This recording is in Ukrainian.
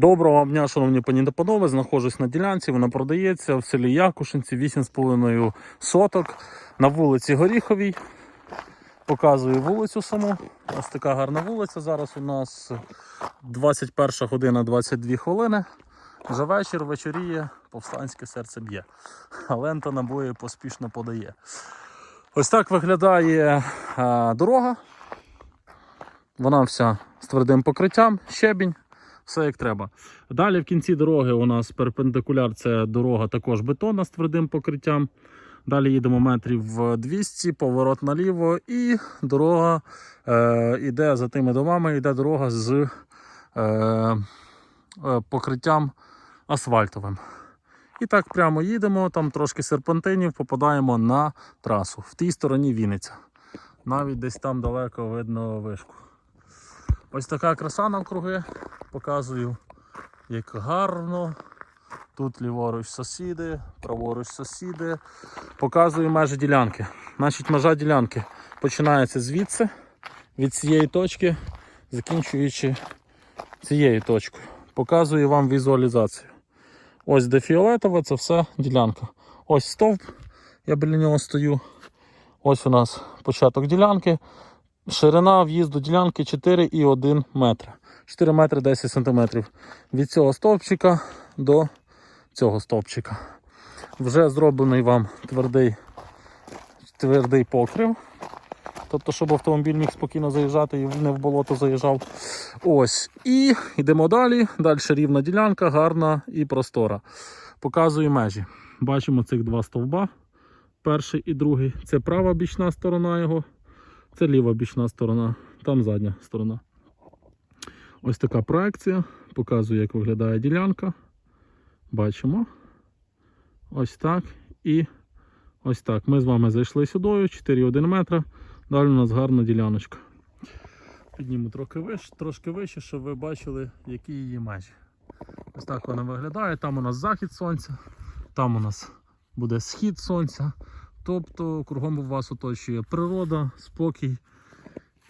Доброго дня, шановні пані та панове. Знаходжусь на ділянці. Вона продається в селі Якушинці, 8,5 соток на вулиці Горіховій. Показую вулицю саму. Ось така гарна вулиця. Зараз у нас 21 година 22 хвилини. Вже вечір вечоріє, повстанське серце б'є. А лента набої поспішно подає. Ось так виглядає дорога. Вона вся з твердим покриттям, щебінь, все як треба. Далі в кінці дороги у нас перпендикуляр це дорога також бетонна з твердим покриттям. Далі їдемо метрів 200, поворот наліво, і дорога е, іде за тими домами, йде дорога з е, е, покриттям асфальтовим. І так прямо їдемо, там трошки серпантинів, попадаємо на трасу. В тій стороні Вінниця. Навіть десь там далеко видно вишку. Ось така краса навкруги. Показую, як гарно. Тут ліворуч сусіди, праворуч сусіди. Показую межі ділянки. Значить, межа ділянки починається звідси, від цієї точки, закінчуючи цією точкою. Показую вам візуалізацію. Ось де фіолетове, це все ділянка. Ось стовп, я біля нього стою. Ось у нас початок ділянки. Ширина в'їзду ділянки 4,1 метра. 4 метри 10 сантиметрів. Від цього стовпчика до цього стовпчика. Вже зроблений вам твердий, твердий покрив. Тобто, щоб автомобіль міг спокійно заїжджати і не в болото заїжджав. Ось. І йдемо далі. Далі рівна ділянка, гарна і простора. Показую межі. Бачимо цих два стовба. Перший і другий. Це права бічна сторона його. Це ліва бічна сторона, там задня сторона. Ось така проекція. Показую, як виглядає ділянка. Бачимо. Ось так. І ось так. Ми з вами зайшли сюди, 4,1 метра. Далі у нас гарна діляночка. Підніму трохи вище, трошки вище, щоб ви бачили, які її межі. Ось так вона виглядає. Там у нас захід сонця, там у нас буде схід сонця. Тобто кругом у вас оточує природа, спокій,